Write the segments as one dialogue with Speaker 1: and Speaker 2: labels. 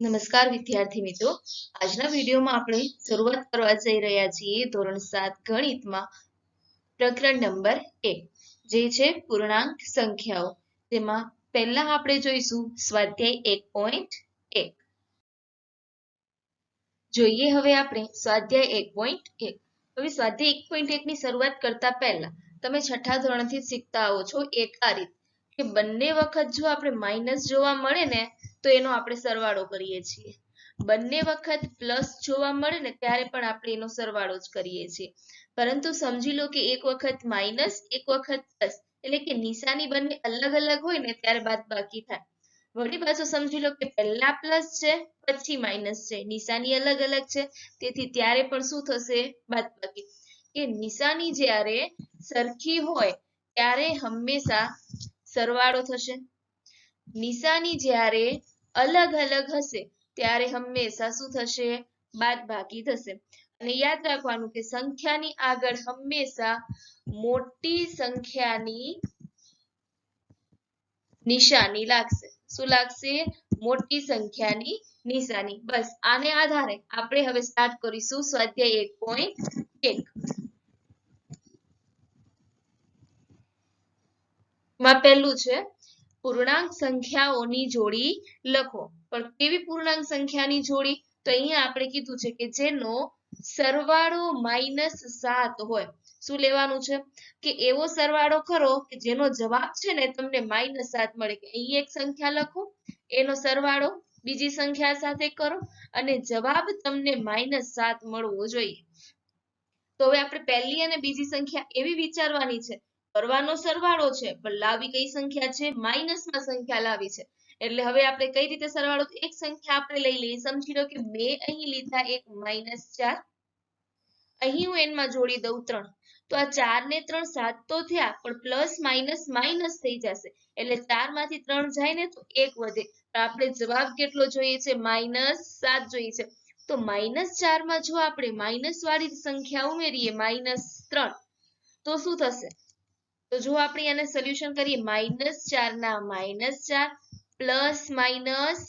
Speaker 1: નમસ્કાર વિદ્યાર્થી મિત્રો. આજના વિડીયોમાં આપણે શરૂઆત કરવા જઈ રહ્યા છીએ ધોરણ સાત ગણિતમાં પ્રકરણ નંબર એક, જે છે પૂર્ણાંક સંખ્યાઓ. તેમાં પહેલા આપણે જોઈશું સ્વાધ્યાય એક પોઈન્ટ એક. જોઈએ હવે આપણે સ્વાધ્યાય એક પોઈન્ટ એક. હવે સ્વાધ્યાય એક પોઈન્ટ એક ની શરૂઆત કરતા પહેલા તમે છઠ્ઠા ધોરણથી શીખતા આવો છો એક આ રીત. કે બંને વખત જો આપણે માઇનસ જોવા મળે ને તો એનો આપણે સરવાળો કરીએ છીએ. બંને વખત પ્લસ જોવા મળે ને ત્યારે પણ આપણે એનો સરવાળો જ કરીએ છીએ. પરંતુ સમજી લો કે એક વખત માઇનસ એક વખત પ્લસ એટલે કે નિશાની બંને અલગ અલગ હોય ને ત્યારે બાદબાકી થાય. વળી પાછું સમજી લો કે પહેલા પ્લસ છે, પછી માઇનસ છે. નિશાની અલગ અલગ છે, તેથી ત્યારે પણ શું થશે? બાદબાકી કે નિશાની જ્યારે સરખી હોય, ત્યારે હંમેશા સરવાળો થશે. નિશાની જ્યારે અલગ અલગ હશે, ત્યારે હંમેશા શું થશે? બાદબાકી થશે. અને યાદ રાખવાનું કે સંખ્યાની આગળ હંમેશા મોટી સંખ્યાની નિશાની લાગશે. શું લાગશે? મોટી સંખ્યાની નિશાની. બસ, આને આધારે આપણે હવે સ્ટાર્ટ કરીશું સ્વાધ્યાય એક પોઈન્ટ એક. માં પહેલું છે પૂર્ણાંક સંખ્યાઓની જોડી લખો. પણ કેવી પૂર્ણાંક સંખ્યાની જોડી? તો અહીંયા આપણે કીધું છે કે જેનો સરવાળો માઇનસ સાત હોય. શું લેવાનું છે? કે એવો સરવાળો કરો કે જેનો જવાબ છે ને તમને માઇનસ સાત મળે. કે અહીં એક સંખ્યા લખો, એનો સરવાળો બીજી સંખ્યા સાથે કરો અને જવાબ તમને માઇનસ સાત મળવો જોઈએ. તો હવે આપણે પહેલી અને બીજી સંખ્યા એવી વિચારવાની છે કરવાનો સરવાળો છે, પણ લાવી કઈ સંખ્યા છે? માઇનસમાં સંખ્યા લાવી છે. એટલે હવે આપણે કઈ રીતે સરવાળો? એક સંખ્યા આપણે લઈ લઈએ. સમજી લો કે બે અહીં લીધા, એક માઇનસ ચાર. અહીં હું એનમાં જોડી દઉં ત્રણ. તો આ ચાર ને ત્રણ સાત તો થયા, પણ પ્લસ માઇનસ માઇનસ થઈ જશે. એટલે ચારમાંથી ત્રણ જાય ને તો એક વધે. તો આપણે જવાબ કેટલો જોઈએ છે? માઇનસ સાત જોઈએ છે. તો માઇનસ ચારમાં જો આપણે માઇનસ વાળી સંખ્યા ઉમેરીએ માઇનસ ત્રણ, તો શું થશે? તો જો આપણે એને સોલ્યુશન કરીએ માઇનસ ચાર ના માઇનસ ચાર પ્લસ માઇનસ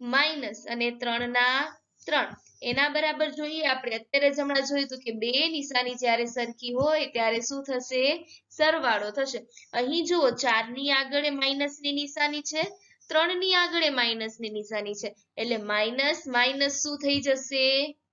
Speaker 1: માઇનસ અને ત્રણ ના ત્રણ. એના બરાબર જોઈએ આપણે. અત્યારે જ હમણાં જોયું કે બે નિશાની જ્યારે સરખી હોય ત્યારે શું થશે? સરવાળો થશે. અહીં જુઓ, ચારની આગળ માઇનસની નિશાની છે, ત્રણની આગળ માઇનસની નિશાની છે. એટલે માઇનસ માઇનસ શું થઈ જશે?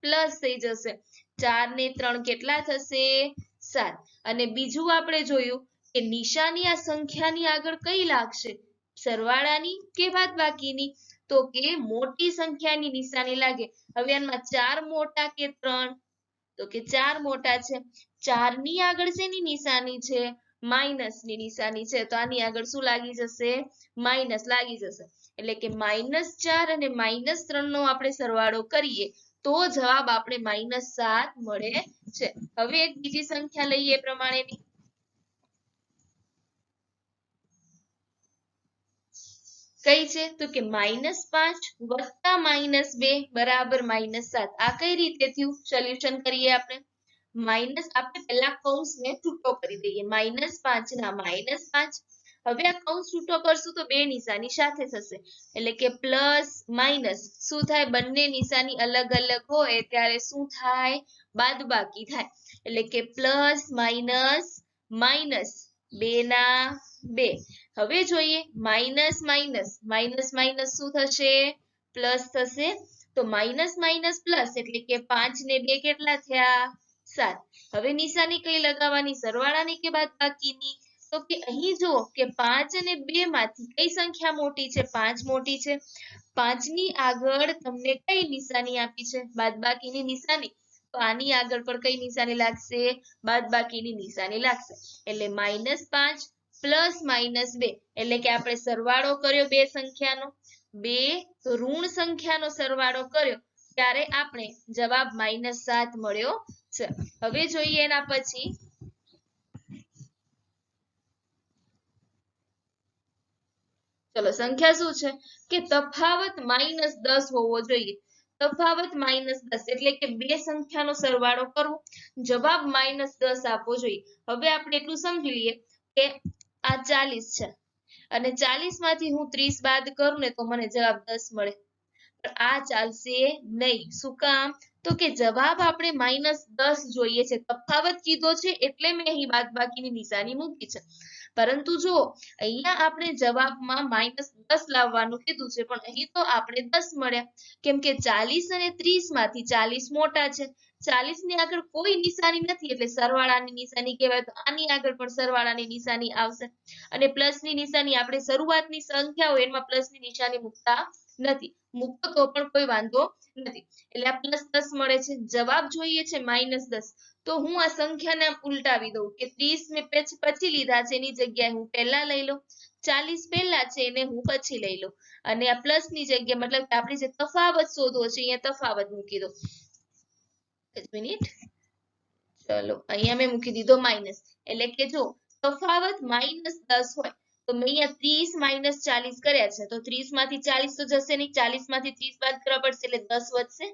Speaker 1: પ્લસ થઈ જશે. ચાર ને ત્રણ કેટલા થશે? સાત. અને બીજું આપણે જોયું કે નિશાની આ સંખ્યાની આગળ કઈ લાગશે? સરવાળાની કે બાદબાકીની તો કે મોટી સંખ્યાની નિશાની લાગે. હવે આમાં ચાર મોટા કે ત્રણ? તો કે ચાર મોટા છે. ચારની આગળ શેની નિશાની છે? માઇનસની નિશાની છે. તો આની આગળ શું લાગી જશે? માઇનસ લાગી જશે. એટલે કે માઇનસ ચાર અને માઇનસ ત્રણ નો આપણે સરવાળો કરીએ, તો જવાબ આપણે માઇનસ સાત મળે છે. હવે એક બીજી સંખ્યા લઈએ પ્રમાણેની. કઈ છે? તો કે માઇનસ પાંચ વત્તા માઇનસ બે બરાબર માઇનસ સાત. આ કઈ રીતે થયું? સોલ્યુશન કરીએ આપણે. માઇનસ આપણે પહેલા કૌંસને છૂટો કરી દઈએ. માઇનસ પાંચ ના માઇનસ પાંચ. હવે આ કૌંસ છૂટો કરશું તો બે નિશાની સાથે થશે. એટલે કે પ્લસ માઇનસ શું થાય? બંને નિશાની અલગ અલગ હોય ત્યારે શું થાય? બાદબાકી થાય. એટલે કે પ્લસ માઇનસ માઇનસ બે ના બે. હવે જોઈએ માઇનસ માઇનસ. માઇનસ માઇનસ શું થશે? પ્લસ થશે. તો માઇનસ માઇનસ પ્લસ એટલે કે પાંચ ને બે કેટલા થયા? સાત. હવે નિશાની કઈ લગાવવાની? સરવાળાની કે બાદ બાકીની તો કે અહીં જુઓ કે પાંચ અને બે માંથી કઈ સંખ્યા મોટી છે? પાંચ મોટી છે. પાંચની આગળ તમને કઈ નિશાની આપી છે? બાદ બાકીની નિશાની. તો આની આગળ પણ કઈ નિશાની લાગશે? બાદ બાકીની નિશાની લાગશે. એટલે માઇનસ પાંચ પ્લસ માઇનસ બે. એટલે કે આપણે સરવાળો કર્યો બે સંખ્યાનો. બે ઋણ સંખ્યાનો સરવાળો કર્યો, ત્યારે આપણે જવાબ માઇનસ સાત મળ્યો છે. હવે જોઈએ એના પછી. ચલો, સંખ્યા શું છે? કે તફાવત માઇનસ દસ હોવો જોઈએ. તફાવત માઇનસ દસ એટલે કે બે સંખ્યાનો સરવાળો કરવો. જવાબ માઇનસ દસ આપવો જોઈએ. હવે આપણે એટલું સમજી લઈએ કે આ ચાલીસ છે. અને ચાલીસમાંથી હું ત્રીસ બાદ કરું ને તો મને જવાબ દસ મળે. આ ચાલશે નહીં. શું કામ? તો કે જવાબ આપણે માઇનસ દસ જોઈએ છે. તફાવત કીધો છે એટલે મેં અહીં બાદબાકીની નિશાની મૂકી છે. પરંતુ જો અહીંયા આપણે જવાબમાં માઇનસ દસ લાવવાનું કીધું છે, પણ અહીં તો આપણે દસ મળ્યા. કેમ કે ચાલીસ અને ત્રીસમાંથી ચાલીસ મોટા છે. ચાલીસની આગળ કોઈ નિશાની નથી એટલે સરવાળાની નિશાની કહેવાય તો આની આગળ પણ સરવાળાની નિશાની આવશે. અને પ્લસની નિશાની આપણે શરૂઆતની સંખ્યા હોય એમાં પ્લસની નિશાની મૂકતા નથી. મૂકો તો પણ કોઈ વાંધો નથી. એટલે આ પ્લસ દસ મળે છે. જવાબ જોઈએ છે માઇનસ દસ. તો હું આ સંખ્યાને ઉલટાવી દઉં કે ત્રીસ મેં પછી લીધા છે. એની જગ્યાએ હું પહેલા લઈ લઉં. ચાલીસ પહેલા છે એને હું પછી લઈ લઉં. અને આ પ્લસની જગ્યાએ મતલબ કે આપણી જે તફાવત શોધવો છે, અહીંયા તફાવત મૂકી દો એક મિનિટ. ચલો, અહીંયા મેં મૂકી દીધો માઇનસ એટલે કે જો તફાવત માઇનસ દસ હોય, તો મેં અહીંયા ત્રીસ માઇનસ ચાલીસ કર્યા છે. તો ત્રીસમાંથી ચાલીસ તો જશે નહીં, ચાલીસમાંથી ત્રીસ બાદ કરવા પડશે એટલે દસ વધશે.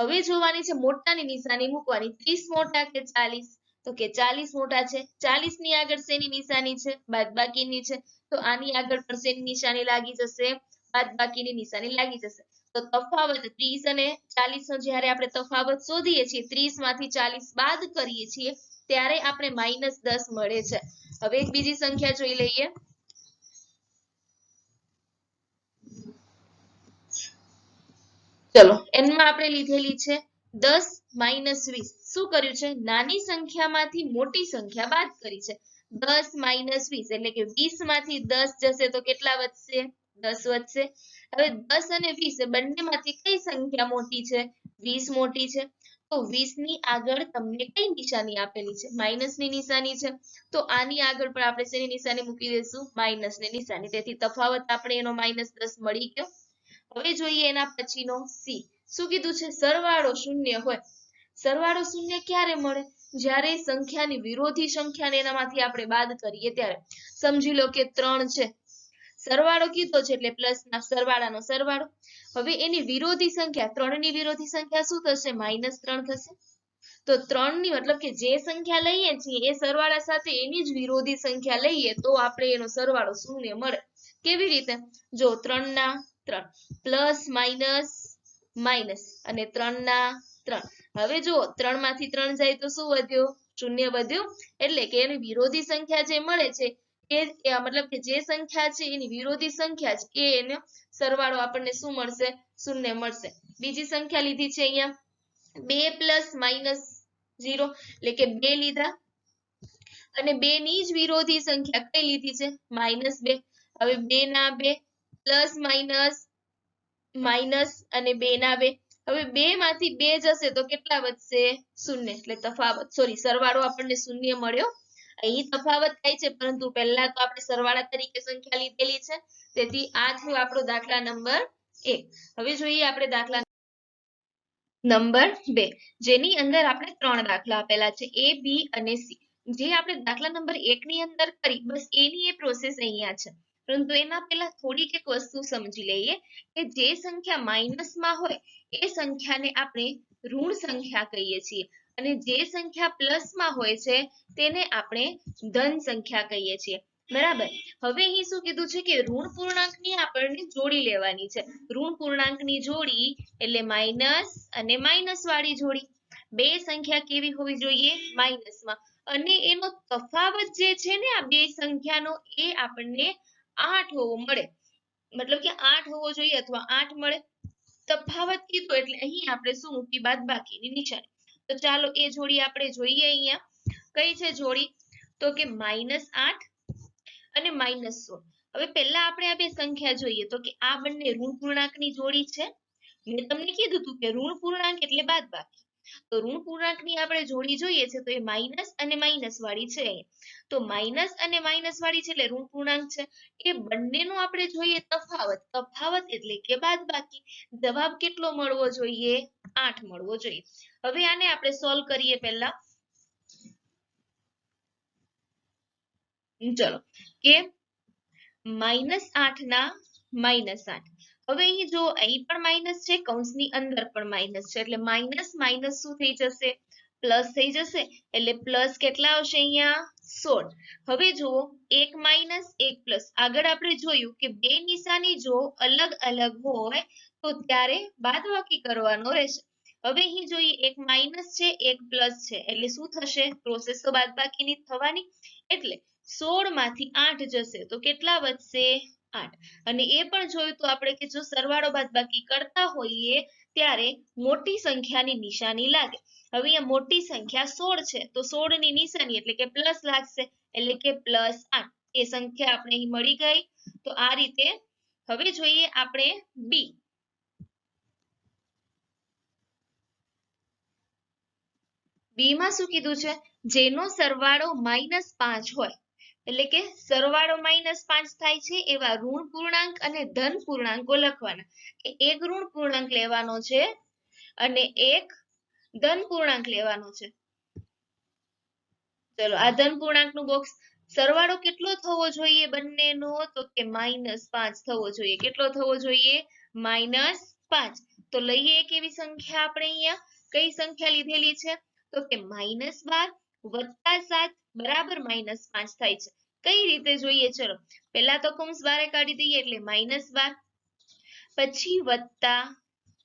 Speaker 1: હવે જોવાની છે મોટાની નિશાની મૂકવાની. ત્રીસ મોટા કે ચાલીસ? તો કે ચાલીસ મોટા છે. ચાલીસની આગળ શેની નિશાની છે? બાદબાકીની છે. તો આની આગળ પણ શેની નિશાની લાગી જશે? બાદબાકીની નિશાની લાગી જશે. તો તફાવત ત્રીસ અને ચાલીસ નો જયારે આપણે તફાવત શોધીએ છીએ ત્રીસમાંથી ચાલીસ બાદ કરીએ છીએ, ત્યારે આપણે માઇનસ દસ મળે છે. હવે એક બીજી સંખ્યા જોઈ લઈએ. ચલો, એનમાં આપણે લીધેલી છે દસ માઇનસ વીસ. શું કર્યું છે? નાની સંખ્યામાંથી મોટી સંખ્યા બાદ કરી છે. દસ માઇનસ વીસ, એટલે કે વીસમાંથી દસ જશે તો કેટલા વધશે? દસ વધશે. હવે દસ અને વીસ બંને માંથી કઈ સંખ્યા મોટી છે? વીસ મોટી છે. તો વીસની આગળ તમને કઈ નિશાની આપેલી છે? માઇનસની નિશાની છે. તો આની આગળ પણ આપણે શેની નિશાની મૂકી દઈશું? માઇનસની નિશાની. તેથી તફાવત આપણે એનો માઇનસ દસ મળી ગયો. હવે જોઈએ એના પછીનો સી. શું કીધું છે? સરવાળો શૂન્ય હોય. સરવાળો શૂન્ય ક્યારે મળે? જ્યારે સંખ્યાની વિરોધી સંખ્યાને એનામાંથી આપણે બાદ કરીએ ત્યારે. સમજી લો કે ત્રણ છે. સરવાળો કીધો છે એટલે પ્લસ ના સરવાળાનો સરવાળો. હવે એની વિરોધી સંખ્યા ત્રણની વિરોધી સંખ્યા શું થશે? માઇનસ ત્રણ થશે. તો ત્રણની મતલબ કે જે સંખ્યા લઈએ છીએ, એ સરવાળા સાથે એની જ વિરોધી સંખ્યા લઈએ તો આપણે એનો સરવાળો શૂન્ય મળે. કેવી રીતે? જો ત્રણ ના ત્રણ પ્લસ માઇનસ માઇનસ અને ત્રણ ના ત્રણ. હવે જો ત્રણમાંથી ત્રણ જાય તો શું વધ્યો? શૂન્ય વધ્યું. એટલે કે એની વિરોધી સંખ્યા જે મળે છે એ મતલબ કે જે સંખ્યા છે એની વિરોધી સંખ્યા છે, એ સરવાળો આપણને શું મળશે? શૂન્ય મળશે. બીજી સંખ્યા લીધી છે અહીંયા. બે પ્લસ માઇનસ ઝીરો, એટલે કે બે લીધા. અને બે ની જ વિરોધી સંખ્યા કઈ લીધી છે? માઇનસ બે. હવે બે ના બે, પ્લસ માઇનસ માઇનસ અને બે ના બે. હવે બે માંથી બે જશે તો કેટલા વધશે? શૂન્ય, એટલે તફાવત. સોરી સરવાળો આપણને શૂન્ય મળ્યો. અહીં તફાવત થાય છે, પરંતુ પહેલા તો આપણે સરવાળા તરીકે સંખ્યા લીધેલી છે. તેથી આ થયો આપણો દાખલા નંબર એક. હવે જોઈએ આપણે દાખલા નંબર બે, જેની અંદર આપણે ત્રણ દાખલા આપેલા છે, એ, બી અને સી. જે આપણે દાખલા નંબર એક ની અંદર કરી, બસ એની એ પ્રોસેસ અહીંયા છે. પરંતુ એના પહેલા થોડીક એક વસ્તુ સમજી લઈએ કે જે સંખ્યા માઇનસમાં હોય, એ સંખ્યાને આપણે ઋણ સંખ્યા કહીએ છીએ. અને જે સંખ્યા પ્લસમાં હોય છે, તેને આપણે ધન સંખ્યા કહીએ છીએ. બરાબર? હવે અહીં શું કીધું છે કે ઋણ પૂર્ણાંકની આપણને જોડી લેવાની છે. ઋણ પૂર્ણાંકની જોડી એટલે માઇનસ અને માઇનસ વાળી જોડી. બે સંખ્યા કેવી હોવી જોઈએ? માઇનસમાં. અને એનો તફાવત જે છે ને, આ બે સંખ્યાનો, એ આપણને આઠ હોવો મળે. મતલબ કે આઠ હોવો જોઈએ અથવા આઠ મળે. તફાવત કીધો એટલે અહીં આપણે શું મૂકી બાદ બાકીની નિશાની તો ચાલો એ જોડી આપણે જોઈએ અહીંયા. કઈ છે જોડી? તો કે માઇનસ આઠ અને માઇનસ સોળ. હવે પહેલા આપણે આ બે સંખ્યા જોઈએ. તો કે આ બંને ઋણ પૂર્ણાંકની જોડી છે. મેં તમને કીધું હતું કે ઋણ પૂર્ણાંક એટલે બાદબાકી તો ઋણ પૂર્ણાંકની આપણે જોડી જોઈએ છે તો એ માઇનસ અને માઇનસ વાળી છે તો માઇનસ અને માઇનસ વાળી છે એટલે ઋણ પૂર્ણાંક છે. એ બંનેનો આપણે જોઈએ તફાવત. તફાવત એટલે કે બાદબાકી. જવાબ કેટલો મળવો જોઈએ? આઠ મળવો જોઈએ. હવે આને આપણે સોલ્વ કરીએ પહેલા. ચલો, કે માઇનસ આઠ ના માઇનસ આઠ. હવે અહીં જો અહીં પણ માઇનસ છે, કૌંસની અંદર પણ માઇનસ છે, એટલે માઇનસ માઇનસ શું થઈ જશે? પ્લસ થઈ જશે, એટલે પ્લસ કેટલા આવશે અહીંયા? સોળ. હવે જુઓ, એક માઇનસ એક પ્લસ આગળ આપણે જોયું કે બે નિશાની જો અલગ અલગ હોય, તો ત્યારે બાદબાકી કરવાનો રહેશે. હવે અહીં જોઈએ એક માઇનસ છે, એક પ્લસ છે, એટલે શું થશે? પ્રોસેસ તો બાદબાકીની થવાની. એટલે સોળમાંથી આઠ જશે, તો કેટલા વધશે? આઠ. અને એ પણ જોયું તો આપણે કે જો સરવાળો બાદબાકી કરતા હોઈએ, ત્યારે મોટી સંખ્યાની નિશાની લાગે. હવે અહીંયા મોટી સંખ્યા સોળ છે, તો સોળની નિશાની એટલે કે પ્લસ લાગશે, એટલે કે પ્લસ આઠ. એ સંખ્યા આપણે અહીં મળી ગઈ. તો આ રીતે હવે જોઈએ આપણે બી બી માં શું કીધું છે? જેનો સરવાળો માઇનસ પાંચ હોય. એટલે કે સરવાળો માઇનસ પાંચ થાય છે એવા ઋણ પૂર્ણાંક અને ધન પૂર્ણાંકો લખવાના. એક ઋણ પૂર્ણાંક લેવાનો છે અને એક ધન પૂર્ણાંક લેવાનો છે. ચલો, આ ધન પૂર્ણાંકનું બોક્સ સરવાળો કેટલો થવો જોઈએ બંનેનો? તો કે માઇનસ પાંચ થવો જોઈએ. કેટલો થવો જોઈએ? માઇનસ પાંચ. તો લઈએ એક એવી સંખ્યા આપણે અહીંયા? કઈ સંખ્યા લીધેલી છે? તો કે માઇનસ બાર વત્તા સાત બરાબર માઇનસ પાંચ થાય છે. કઈ રીતે જોઈએ? ચલો, પહેલા તો કૌંસ બારે કાઢી દઈએ એટલે માઇનસ બાર, પછી વત્તા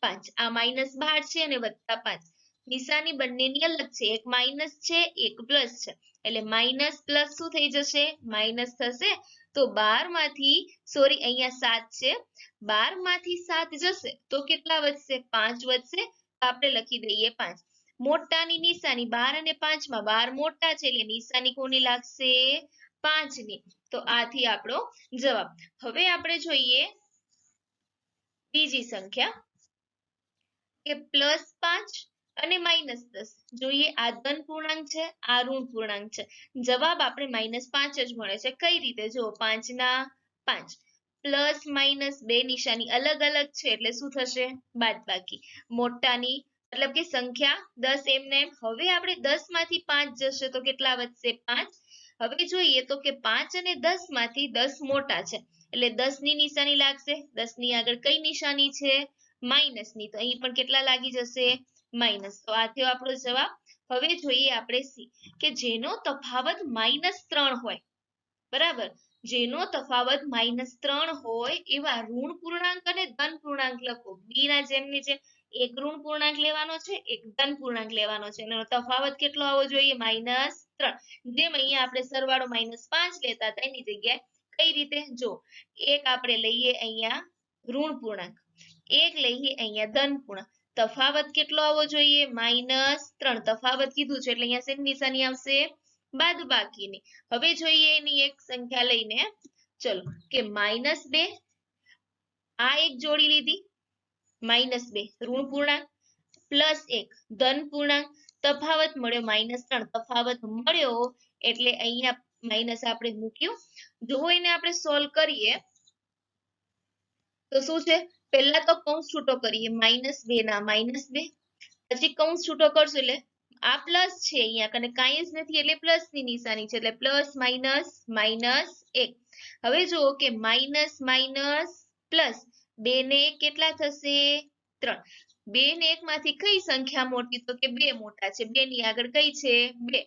Speaker 1: પાંચ. આ માઇનસ બાર છે અને વત્તા પાંચ. નિશાની બંનેની અલગ છે. એક માઇનસ છે, એક પ્લસ છે. એટલે માઇનસ પ્લસ શું થઈ જશે? માઇનસ થશે. તો બારમાંથી સોરી, અહીંયા સાત છે. બારમાંથી સાત જશે તો કેટલા વધશે? પાંચ વધશે. તો આપણે લખી દઈએ પાંચ. મોટાની નિશાની બાર અને પાંચમાં બાર મોટા છે એટલે નિશાની કોની લાગશે? પાંચની. તો આથી આપણો જવાબ. હવે આપણે જોઈએ બીજી સંખ્યા કે પ્લસ પાંચ અને માઇનસ દસ. જોઈએ, આ ધન પૂર્ણાંક છે, આ ઋણ પૂર્ણાંક છે. જવાબ આપણે માઇનસ પાંચ જ મળે છે. કઈ રીતે? જો પાંચ ના પાંચ. પ્લસ માઇનસ બે નિશાની અલગ અલગ છે એટલે શું થશે? બાદબાકી. મોટાની મતલબ કે સંખ્યા દસ એમને. એમ હવે આપણે દસમાંથી પાંચ જશે તો કેટલા વધશે? પાંચ. હવે જોઈએ તો કે પાંચ અને દસમાંથી દસ મોટા છે. એટલે દસની નિશાની લાગશે. દસની આગળ કઈ નિશાની છે? માઇનસની. તો અહીં પણ કેટલા લાગી જશે? માઇનસ. તો આ થયો આપણો જવાબ. હવે જોઈએ આપણે સી. કે જેનો તફાવત માઇનસ ત્રણ હોય. બરાબર? જેનો તફાવત માઇનસ ત્રણ હોય એવા ઋણ પૂર્ણાંક અને ધન પૂર્ણાંક લખો. બી ના જેમની જેમ એક ઋણ પૂર્ણાંક લેવાનો છે, એક ધન પૂર્ણાંક લેવાનો છે. એનો તફાવત કેટલો આવવો જોઈએ? માઇનસ ત્રણ. જેમ અહીંયા આપણે સરવાળો માઇનસ પાંચ લેતા હતા, એની જગ્યાએ કઈ રીતે? જો, એક આપણે લઈએ અહીંયા ઋણ પૂર્ણાંક. એક લઈએ અહીંયા ધન પૂર્ણાંક. તફાવત કેટલો આવવો જોઈએ? માઇનસ ત્રણ. તફાવત કીધું છે એટલે અહીંયા શેની નિશાની આવશે? બાદબાકીની. હવે જોઈએ એની એક સંખ્યા લઈને, ચલો, કે માઇનસ બે. આ એક જોડી લીધી. માઇનસ બે, ઋણ પૂર્ણાંક પ્લસ એક, ધન પૂર્ણાંક, તફાવત મળ્યો માઇનસ ત્રણ, તફાવત મળ્યો એટલે અહીંયા માઇનસ આપણે મૂક્યું. જો એને આપણે સોલ્વ કરીએ, તો શું છે? પહેલા તો કૌંસ છૂટો કરીએ, માઇનસ બે ના માઇનસ બે, પછી કૌંસ છૂટો કરશું એટલે આ પ્લસ છે અહીંયા કને કાંઈ જ નથી એટલે પ્લસની નિશાની છે, એટલે પ્લસ માઇનસ માઇનસ એક. હવે જુઓ કે માઇનસ માઇનસ પ્લસ બે ને એક કેટલા થશે? ત્રણ. બે ને એક માંથી કઈ સંખ્યા મોટી? તો કે બે મોટા છે. બે ની આગળ કઈ છે? બે.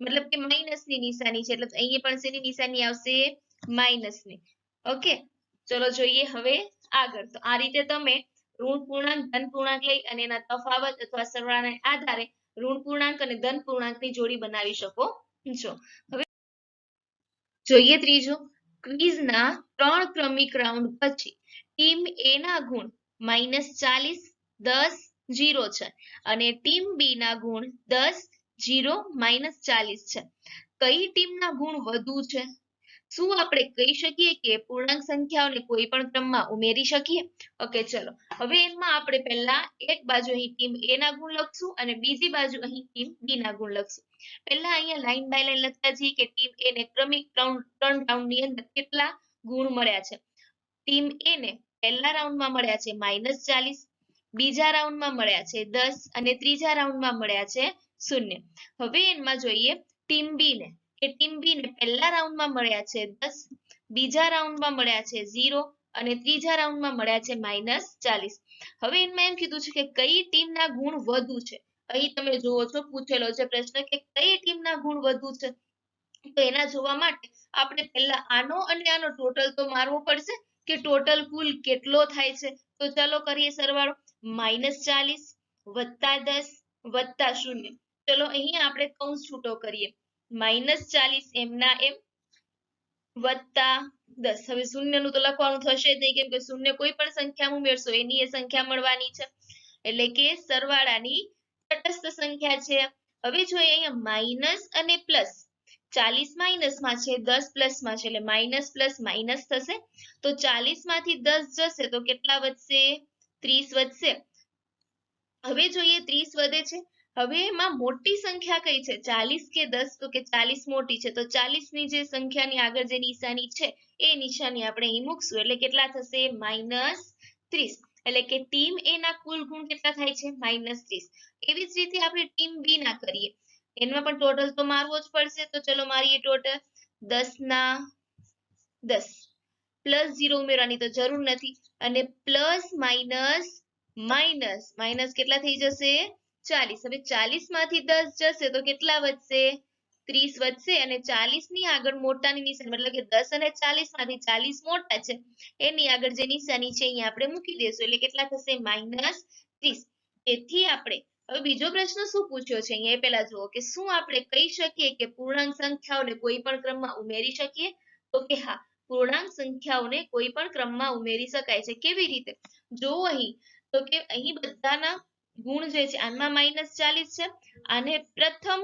Speaker 1: મતલબ કે માઇનસની નિશાની છે. એટલે અહીંયા પણ શેની નિશાની આવશે? માઇનસની. ઓકે? ચલો જોઈએ હવે આગળ. તો આ રીતે તમે ઋણ પૂર્ણાંક, ધન પૂર્ણાંક લઈ અને એના તફાવત અથવા સરવાળાના આધારે ઋણ પૂર્ણાંક અને ધન પૂર્ણાંકની જોડી બનાવી શકો છો. હવે જોઈએ ત્રીજો. ક્વિઝના ત્રણ ક્રમિક રાઉન્ડ પછી ટીમ એ ના ગુણ માઇનસ ચાલીસ, દસ જીરો છે. અને ટીમ બી ના ગુણ દસ જીરો માઇનસ ચાલીસ છે. કઈ ટીમના ગુણ વધુ છે? શું આપણે કહી શકીએ કે પૂર્ણાંક સંખ્યાઓને કોઈ પણ ક્રમમાં ઉમેરી શકીએ? ઓકે ચલો. હવે એમાં આપણે પહેલા એક બાજુ અહીં ટીમ એ ના ગુણ લખશું અને બીજી બાજુ અહીં ટીમ બી ના ગુણ લખશું. પહેલા અહીંયા લાઈન બાય લાઈન લખતા જઈએ કે ટીમ એ ને ક્રમિક ત્રણ ત્રણ રાઉન્ડની અંદર કેટલા ગુણ મળ્યા છે? ટીમ એ ને પહેલા રાઉન્ડમાં મળ્યા છે માઇનસ ચાલીસ, બીજા રાઉન્ડમાં મળ્યા છે દસ અને ત્રીજા રાઉન્ડમાં મળ્યા છે શૂન્ય. હવે એમાં જોઈએ ટીમ બી ને કે ટીમ બી ને પહેલા રાઉન્ડમાં મળ્યા છે દસ, બીજા રાઉન્ડમાં મળ્યા છે ઝીરો અને ત્રીજા રાઉન્ડમાં મળ્યા છે માઇનસ ચાલીસ. હવે એમાં એમ કીધું છે કે કઈ ટીમના ગુણ વધુ છે? અહીં તમે જુઓ છો, પૂછેલો છે પ્રશ્ન કે કઈ ટીમના ગુણ વધુ છે? તો એના જોવા માટે આપણે પહેલા આનો અને આનો ટોટલ તો મારવો પડશે. કે ટોટલ કુલ કેટલો થાય છે? તો ચાલો કરીએ સરવાળો. માઇનસ ચાલીસ, વત્તા દસ, વત્તા શૂન્ય. ચલો અહીંયા આપણે કૌંસ છૂટો કરીએ. માઇનસ ચાલીસ એમના એમ, વત્તા દસ. હવે શૂન્યનું તો લખવાનું થશે જ નહીં, કેમ કે શૂન્ય કોઈ પણ સંખ્યા ઉમેરશો એની એ સંખ્યા મળવાની છે. એટલે કે સરવાળાની તટસ્થ સંખ્યા છે. હવે જોઈએ અહીંયા માઇનસ અને પ્લસ ચાલીસ માઇનસમાં છે, દસ પ્લસમાં છે, એટલે માઇનસ પ્લસ માઇનસ થશે. તો ચાલીસમાંથી દસ જશે, તો કેટલા વધશે? ત્રીસ વધશે. હવે જોઈએ ત્રીસ વધે છે. હવે એમાં મોટી સંખ્યા કઈ છે? ચાલીસ કે દસ? તો કે ચાલીસ મોટી છે. તો ચાલીસની જે સંખ્યાની આગળ જે નિશાની છે, એ નિશાની આપણે અહીં મૂકશું. એટલે કેટલા થશે? માઇનસ ત્રીસ. એટલે કે ટીમ એ ના કુલ ગુણ કેટલા થાય છે? માઇનસ ત્રીસ. એવી જ રીતે આપણે ટીમ બી ના કરીએ. એમાં પણ ટોટલ તો મારવો જ પડશે. તો ચલો મારીએ ટોટલ દસ ના દસ. પ્લસ ઝીરો ઉમેરવાની તો જરૂર નથી. અને પ્લસ માઇનસ માઇનસ માઇનસ કેટલા થઈ જશે? ચાલીસ. હવે ચાલીસમાંથી દસ જશે તો કેટલા વધશે? ત્રીસ વધશે અને ચાલીસની આગળ મોટાની નિશાની, મતલબ કે દસ અને ચાલીસમાંથી ચાલીસ મોટા છે, એની આગળ જે નિશાની છે અહીંયા આપણે મૂકી દઈશું. એટલે કેટલા થશે? માઇનસ ત્રીસ. તેથી આપણે હવે બીજો પ્રશ્ન શું પૂછ્યો છે? અહીંયા એ જુઓ કે શું આપણે કહી શકીએ કે પૂર્ણાંક સંખ્યાઓને કોઈ પણ ક્રમમાં ઉમેરી શકીએ? તો કે હા, પૂર્ણાંક સંખ્યાઓને કોઈ પણ ક્રમમાં ઉમેરી શકાય છે. કેવી રીતે? જો અહીં, તો કે અહીં બધાના ગુણ જે છે આમાં માઇનસ ચાલીસ છે. અને પ્રથમ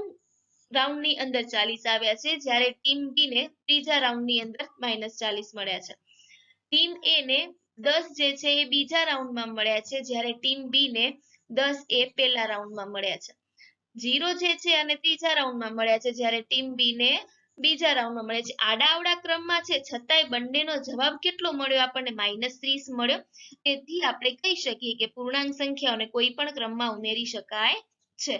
Speaker 1: રાઉન્ડની અંદર ચાલીસ આવ્યા છે. જ્યારે ટીમ બી ને ત્રીજા રાઉન્ડની અંદર માઇનસ ચાલીસ મળ્યા છે. ટીમ એ ને દસ જે છે એ બીજા રાઉન્ડમાં મળ્યા છે, જ્યારે ટીમ બી ને દસ એ પહેલા રાઉન્ડમાં મળ્યા છે. ઝીરો જે છે અને ત્રીજા રાઉન્ડમાં મળ્યા છે, જ્યારે ટીમ બી ને બીજા રાઉન્ડમાં મળે છે. આડાઅવળા ક્રમમાં છે, છતાંય બંનેનો જવાબ કેટલો મળ્યો? આપણને માઇનસ ત્રીસ મળ્યો. તેથી આપણે કહી શકીએ કે પૂર્ણાંક સંખ્યાઓને કોઈ પણ ક્રમમાં ઉમેરી શકાય છે.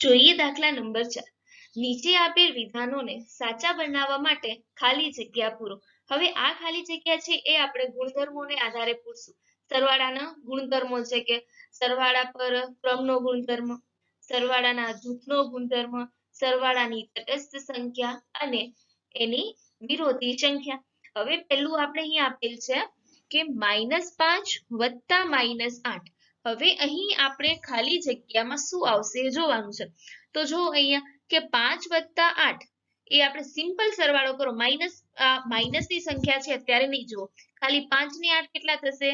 Speaker 1: જોઈએ દાખલા નંબર ચાર. નીચે આપેલ વિધાનોને સાચા બનાવવા માટે ખાલી જગ્યા પૂરો. હવે આ ખાલી જગ્યા છે એ આપણે ગુણધર્મોને આધારે પૂછશું. સરવાળાના ગુણધર્મો છે કે સરવાળા પર ક્રમનો ગુણધર્મ, સરવાળાના જૂથનો ગુણધર્મ, સરવાળાની તટસ્થ સંખ્યા અને એની વિરોધી સંખ્યા. હવે પહેલું આપણે અહીં આપેલ છે કે માઇનસ પાંચ વત્તા માઇનસ આઠ. હવે અહીં આપણે ખાલી જગ્યામાં શું આવશે જોવાનું છે. તો જો અહીંયા કે પાંચ વત્તા આઠ એ આપણે સિમ્પલ સરવાળો કરો. માઇનસ માઇનસની સંખ્યા છે અત્યારે નહીં, જુઓ. ખાલી પાંચની આઠ કેટલા થશે?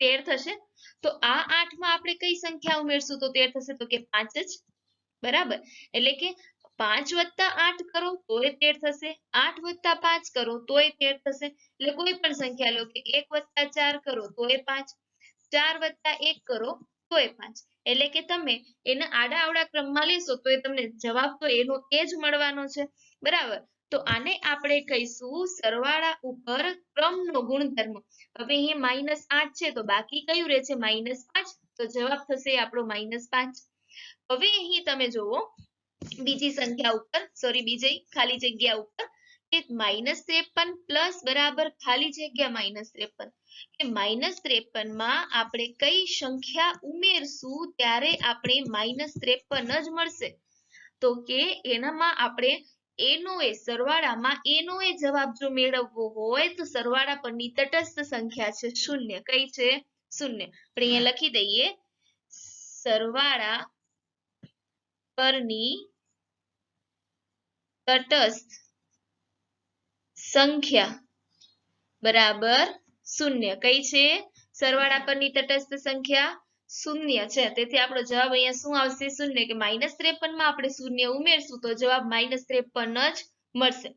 Speaker 1: તેર થશે. તો આ આઠમાં આપણે કઈ સંખ્યા ઉમેરશું? તો તેર થશે તો કે પાંચ જ. બરાબર? એટલે કે પાંચ વત્તા આઠ કરો, તોય તેર થશે. આઠ વત્તા પાંચ કરો, તોય તેર થશે. એટલે કોઈ પણ સંખ્યા લો કે એક વત્તા ચાર કરો, તોય પાંચ. ચાર વત્તા એક કરો, તોય પાંચ. એટલે કે તમે એને આડા આવડા ક્રમમાં લેશો તો એ તમને જવાબ તો એનો એ જ મળવાનો છે. બરાબર? તો આને આપણે કહીશું સરવાળા ઉપર ક્રમનો ગુણધર્મ. હવે અહીં માઇનસ આઠ છે તો બાકી કયું રહે છે? માઇનસ પાંચ. તો જવાબ થશે આપણો માઇનસ પાંચ. હવે અહીં તમે જુઓ, બીજી સંખ્યા ઉપર સોરી બીજી ખાલી જગ્યા ઉપર માઇનસ ત્રેપન પ્લસ બરાબર ખાલી જગ્યા માઇનસ ત્રેપન. કે માઇનસ ત્રેપનમાં આપણે કઈ સંખ્યા ઉમેરશું ત્યારે આપણે માઇનસ ત્રેપન જ મળશે. તો કે એનામાં આપણે એનો એ સરવાળામાં એનો એ જવાબ જો મેળવવો હોય તો સરવાળા પરની તટસ્થ સંખ્યા છે શૂન્ય. કઈ છે? શૂન્ય. આપણે અહીંયા લખી દઈએ. સરવાળા પરની તટસ્થ સંખ્યા બરાબર શૂન્ય. કઈ છે? સરવાળા પરની તટસ્થ સંખ્યા શૂન્ય છે. તેથી આપણો જવાબ અહીંયા શું આવશે? શૂન્ય કે માઇનસ ત્રેપનમાં આપણે શૂન્ય ઉમેરશું તો જવાબ માઇનસ ત્રેપન જ મળશે.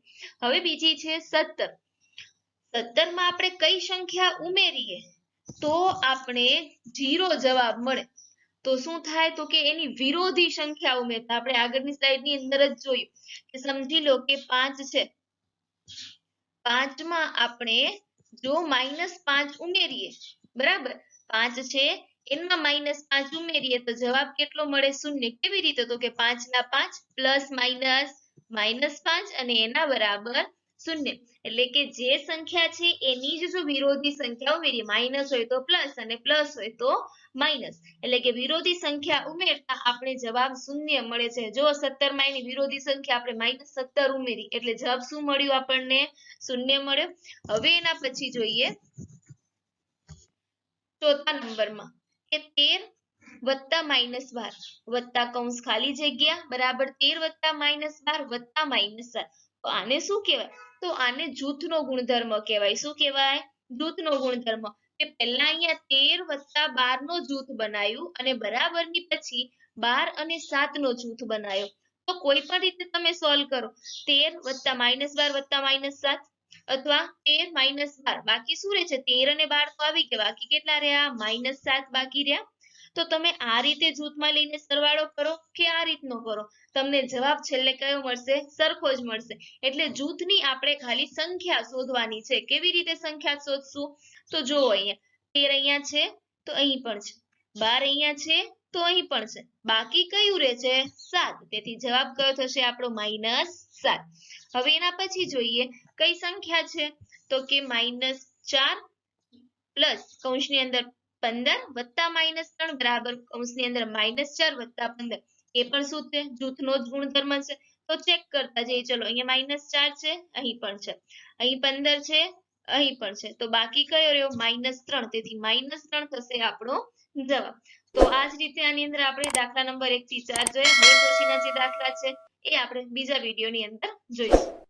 Speaker 1: હવે બીજી છે સત્તર. સત્તરમાં આપણે કઈ સંખ્યા ઉમેરીએ તો આપણે જીરો જવાબ મળે. તો શું થાય? તો કે એની વિરોધી સંખ્યા ઉમેરતા. આપણે આગળની સ્લાઇડની અંદર જ જોયું કે સમજી લો કે પાંચ છે. પાંચમાં આપણે જો માઇનસ પાંચ ઉમેરીએ, બરાબર? પાંચ છે એમાં માઇનસ પાંચ ઉમેરીએ તો જવાબ કેટલો મળે? શૂન્ય. કેવી રીતે? તો કે પાંચ ના પાંચ પ્લસ માઇનસ માઇનસ પાંચ અને એના બરાબર શૂન્ય. એટલે કે જે સંખ્યા છે એની જ જો વિરોધી સંખ્યા ઉમેરીએ માઇનસ હોય તો પ્લસ અને પ્લસ હોય તો માઇનસ. એટલે કે વિરોધી સંખ્યા ઉમેરતા આપણે જવાબ શૂન્ય મળે છે. જો સત્તરમાં વિરોધી સંખ્યા આપણે માઇનસ સત્તર ઉમેરી, એટલે જવાબ શું મળ્યું આપણને? શૂન્ય મળ્યો. હવે એના પછી જોઈએ ચોથા નંબરમાં કે તેર વત્તા માઇનસ બાર. વત્તા કૌંસ ખાલી જગ્યા, બરાબર તેર વત્તા માઇનસ બાર વત્તા માઇનસ સાત આને શું કહેવાય? તો આને જૂથનો ગુણધર્મ કહેવાય. શું કહેવાય? જૂથનો ગુણધર્મ. કે પહેલા અહીંયા તેર વત્તા બાર નો જૂથ બનાવ્યું અને બરાબરની પછી બાર અને સાત નો જૂથ બનાવ્યો તો કોઈ પણ રીતે તમે સોલ્વ કરો. તેર વત્તા માઇનસ બાર વત્તા માઇનસ સાત અથવા તેર માઇનસ બાર. બાકી શું રહે છે? તેર અને બાર તો આવી ગયા. બાકી કેટલા રહ્યા? માઇનસ સાત બાકી રહ્યા. તો તમે આ રીતે જૂથમાં લઈને સરવાળો કરો કે આ રીતનો કરો. તમને જવાબ છેલ્લે કયો મળશે? સરખો જ મળશે. એટલે જૂથની આપણે ખાલી સંખ્યા શોધવાની છે. કેવી રીતે સંખ્યા શોધશું? તો જો અહીંયા. તેર અહીંયા છે, તો અહીં પણ છે. બાર અહીંયા છે, તો અહીં પણ છે. બાકી કયું રહે છે? સાત. તેથી જવાબ કયો થશે? આપણો માઇનસ સાત. હવે એના પછી જોઈએ, કઈ સંખ્યા છે? તો કે માઇનસ ચાર પ્લસ કૌંસની અંદર પંદર વત્તા માઇનસ ત્રણ બરાબર કૌંસની અંદર માઇનસ ચાર વત્તા પંદર. એ પણ શું છે? જૂથનો જ ગુણધર્મ છે. તો ચેક કરતા જઈએ. ચલો, અહીંયા માઇનસ ચાર છે, અહીં પણ છે. અહીં પંદર છે, અહીં પણ છે. તો બાકી કયો રહ્યો? માઇનસ ત્રણ. તેથી માઇનસ ત્રણ થશે આપણો જવાબ. તો આ જ રીતે આની અંદર આપણે દાખલા નંબર એક થી ચાર જોઈએ હવે પછીના જે દાખલા છે, એ આપણે બીજા વિડીયોની અંદર જોઈશું.